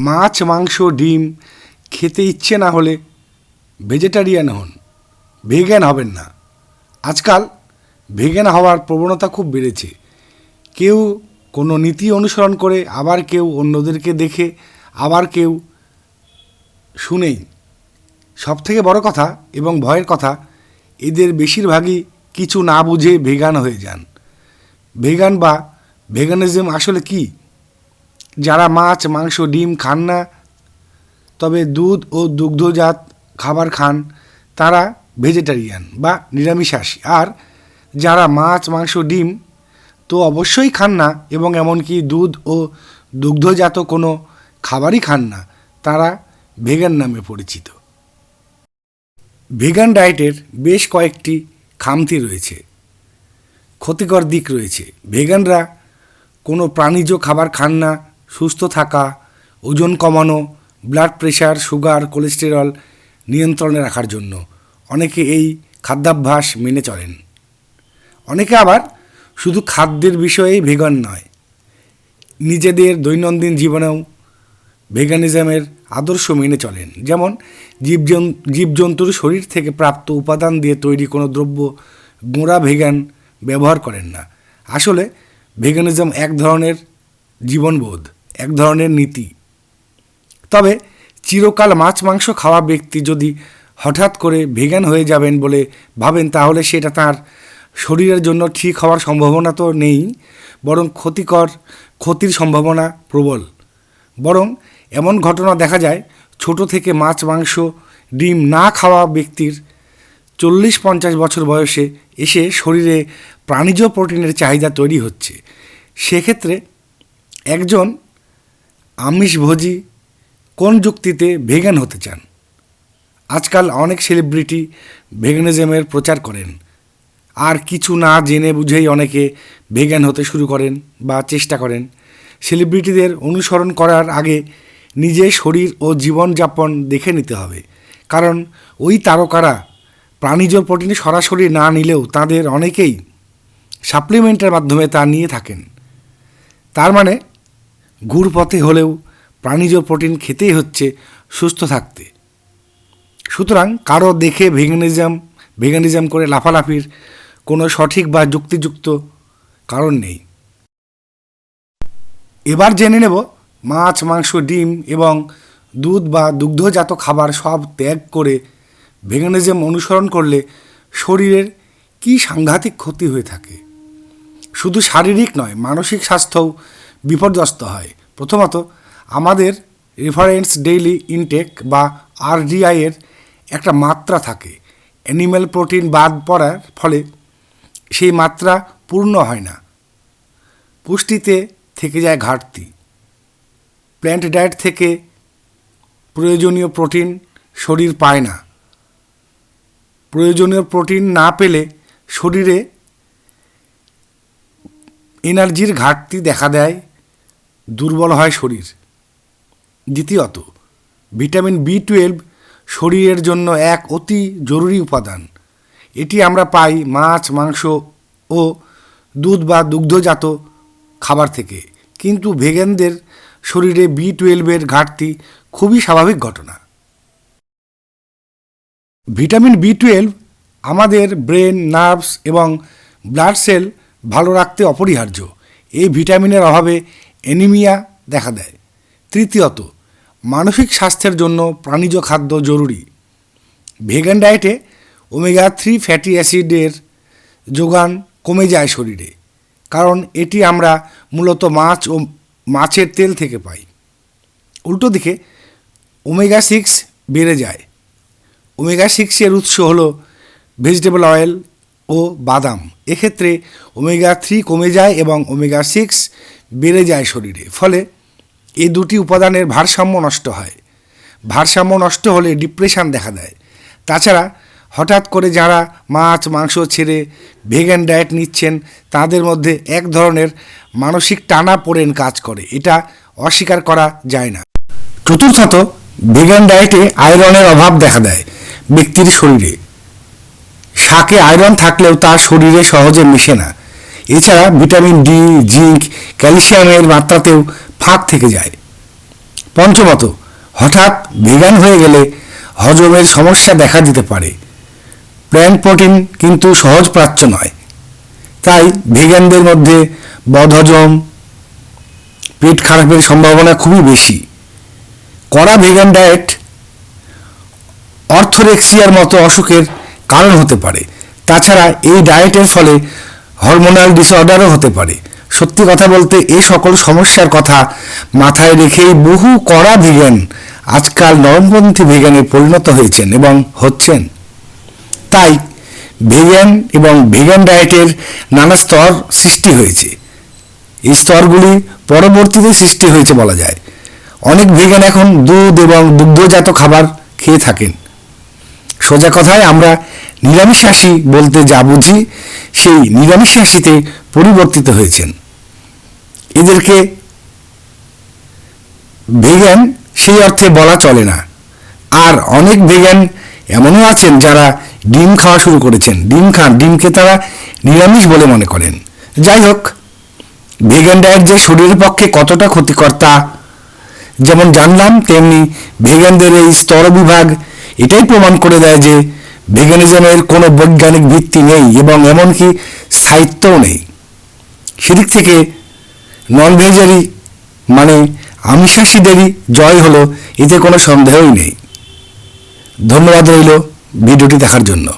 মাছ, মাংস, ডিম খেতে ইচ্ছে না হলে ভেজিটেরিয়ান হন। ভেগান হবেন না। আজকাল ভেগান হওয়ার প্রবণতা খুব বেড়েছে। কেউ কোনো নীতি অনুসরণ করে, আবার কেউ অন্যদেরকে দেখে, আবার কেউ শুনেই। সবথেকে বড় কথা এবং ভয়ের কথা, এদের বেশিরভাগই কিছু না বুঝে ভেগান হয়ে যান। ভেগান বা ভেগানিজম আসলে কি? যারা মাছ, মাংস, ডিম খান না, তবে দুধ ও দুগ্ধজাত খাবার খান, তারা ভেজিটেরিয়ান বা নিরামিষাশী। আর যারা মাছ, মাংস, ডিম তো অবশ্যই খান না এবং এমনকি দুধ ও দুগ্ধজাত কোনো খাবারই খান না, তারা ভেগান নামে পরিচিত। ভেগান ডায়েটের বেশ কয়েকটি খামতি রয়েছে। ক্ষতিকর দিক রয়েছে। ভেগানরা কোনো প্রাণীজ খাবার খান না সুস্থ থাকা, ওজন কমানো ব্লাড প্রেশার সুগার কোলেস্টেরল নিয়ন্ত্রণে রাখার জন্য অনেকে এই খাদ্যাভ্যাস মেনে চলেন। অনেকে আবার শুধু খাদ্যের বিষয়েই ভেগান নয়, নিজেদের দৈনন্দিন জীবনেও ভেগানিজমের আদর্শ মেনে চলেন। যেমন জীবজন, জীবজন্তুর শরীর থেকে প্রাপ্ত উপাদান দিয়ে তৈরি কোনো দ্রব্য গোঁড়া ভেগান ব্যবহার করেন না। আসলে ভেগানিজম এক ধরনের জীবনবোধ। এক ধরনের নীতি। তবে চিরকাল মাছ, মাংস খাওয়া ব্যক্তি যদি হঠাৎ করে ভেগান হয়ে যাবেন বলে ভাবেন, তাহলে সেটা তার শরীরের জন্য ঠিক হওয়ার সম্ভাবনা তো নেই, বরং ক্ষতিকর, ক্ষতির সম্ভাবনা প্রবল। বরং এমন ঘটনা দেখা যায়, ছোট থেকে মাছ, মাংস, ডিম না খাওয়া ব্যক্তির চল্লিশ পঞ্চাশ বছর বয়সে এসে শরীরে প্রাণীজ প্রোটিনের চাহিদা তৈরি হচ্ছে। সেক্ষেত্রে একজন আমিষভোজী কোন যুক্তিতে ভেগান হতে চান? আজকাল অনেক সেলিব্রিটি ভেগানিজমের প্রচার করেন। আর কিছু না জেনে বুঝেই অনেকে ভেগান হতে শুরু করেন বা চেষ্টা করেন। সেলিব্রিটিদের অনুসরণ করার আগে নিজের শরীর ও জীবনযাপন দেখে নিতে হবে। কারণ ওই তারকারা প্রাণীজ প্রোটিন সরাসরি না নিলেও তাদের অনেকেই সাপ্লিমেন্টের মাধ্যমে তা নিয়ে থাকেন। তার মানে ঘুরপথে হলেও প্রাণীজ প্রোটিন খেতেই হচ্ছে সুস্থ থাকতে। সুতরাং কারও দেখে ভেগানিজম ভেগানিজম করে লাফালাফির কোনো সঠিক বা যুক্তিযুক্ত কারণ নেই। এবার জেনে নেব মাছ, মাংস, ডিম এবং দুধ বা দুগ্ধজাত খাবার সব ত্যাগ করে ভেগানিজম অনুসরণ করলে শরীরের কি সাংঘাতিক ক্ষতি হয়ে থাকে? শুধু শারীরিক নয়, মানসিক স্বাস্থ্যও বিপর্যস্ত হয়। প্রথমত, আমাদের রেফারেন্স ডেইলি ইনটেক বা আরডিআই এর একটা মাত্রা থাকে। অ্যানিম্যাল প্রোটিন বাদ পড়ার ফলে সেই মাত্রা পূর্ণ হয় না। পুষ্টিতে থেকে যায় ঘাটতি। প্ল্যান্ট ডায়েট থেকে প্রয়োজনীয় প্রোটিন শরীর পায় না। প্রয়োজনীয় প্রোটিন না পেলে শরীরে এনার্জির ঘাটতি দেখা দেয়। দুর্বল হয় শরীর। দ্বিতীয়ত, ভিটামিন বি টুয়েলভ শরীরের জন্য এক অতি জরুরি উপাদান। এটি আমরা পাই মাছ, মাংস ও দুধ বা দুগ্ধজাত খাবার থেকে। কিন্তু ভেগানদের শরীরে বি টুয়েলভের ঘাটতি খুবই স্বাভাবিক ঘটনা। ভিটামিন বি টুয়েলভ আমাদের ব্রেন, নার্ভস এবং ব্লাড সেল ভালো রাখতে অপরিহার্য। এই ভিটামিনের অভাবে অ্যানিমিয়া দেখা দেয়। তৃতীয়ত, মানসিক স্বাস্থ্যের জন্য প্রাণীজ খাদ্য জরুরি। ভেগান ডায়েটে ওমেগা থ্রি ফ্যাটি অ্যাসিডের যোগান কমে যায় শরীরে, কারণ এটি আমরা মূলত মাছ ও মাছের তেল থেকে পাই। উল্টো দিকে, ওমেগা সিক্স বেড়ে যায়। ওমেগা সিক্সের উৎস হলো ভেজিটেবল অয়েল ও বাদাম। এক্ষেত্রে ওমেগা থ্রি কমে যায় এবং ওমেগা সিক্স বেড়ে যায় শরীরে। ফলে এই দুটি উপাদানের ভারসাম্য নষ্ট হয়। ভারসাম্য নষ্ট হলে ডিপ্রেশন দেখা দেয়। তাছাড়া হঠাৎ করে যারা মাছ, মাংস ছেড়ে ভেগান ডায়েট নিচ্ছেন, তাদের মধ্যে এক ধরনের মানসিক টানা পড়েন কাজ করে। এটা অস্বীকার করা যায় না। চতুর্থত, ভেগান ডায়েটে আয়রনের অভাব দেখা দেয় ব্যক্তির শরীরে। শাকে আয়রন থাকলেও তার শরীরে সহজে মিশে না। এছাড়া ভিটামিন ডি, জিঙ্ক, ক্যালসিয়ামের মাত্রাতেও ফাঁক থেকে যায়। পঞ্চমত, হঠাৎ ভেগান হয়ে গেলে হজমের সমস্যা দেখা দিতে পারে। প্ল্যান্ট প্রোটিন কিন্তু সহজ প্রাচ্য নয়। তাই ভেগানদের মধ্যে বদহজম, পেট খারাপের সম্ভাবনা খুবই বেশি। কড়া ভেগান ডায়েট অর্থোরেক্সিয়ার মতো অসুখের কারণ হতে পারে। তাছাড়া এই ডায়েটের ফলে হরমোনাল ডিসঅর্ডারও হতে পারে। সত্যি কথা বলতে এই সকল সমস্যার কথা মাথায় রেখেই বহু কড়া ভিগান আজকাল নরমপন্থী ভেগানে পরিণত হয়েছেন এবং হচ্ছেন। তাই ভেগান এবং ভেগান ডায়েটের নানা স্তর সৃষ্টি হয়েছে। এই স্তরগুলি পরবর্তীতে সৃষ্টি হয়েছে বলা যায়। অনেক ভেগান এখন দুধ এবং দুগ্ধজাত খাবার খেয়ে থাকেন। সোজা কথায় আমরা নিরামিষাশী বলতে যা বুঝি, সেই নিরামিষাশীতে পরিবর্তিত হয়েছেন। এদেরকে ভেগান সেই অর্থে বলা চলে না। আর অনেক ভেগান এমনও আছেন যারা ডিম খাওয়া শুরু করেছেন। ডিম খান ডিমকে তারা নিরামিষ বলে মনে করেন। যাই হোক ভেগান ডায়েট যে শরীরের পক্ষে কতটা ক্ষতিকর তা যেমন জানলাম, তেমনি ভেগানদের এই স্তর বিভাগ এটাই প্রমাণ করে দেয় যে ভেগানিজমের কোনো বৈজ্ঞানিক ভিত্তি নেই এবং এমনকি সাহিত্যও নেই। সেদিক থেকে নন ভেজারি মানে আমিষাসীদেরই জয় হলো এতে কোনো সন্দেহই নেই। ধন্যবাদ রইল ভিডিওটি দেখার জন্য।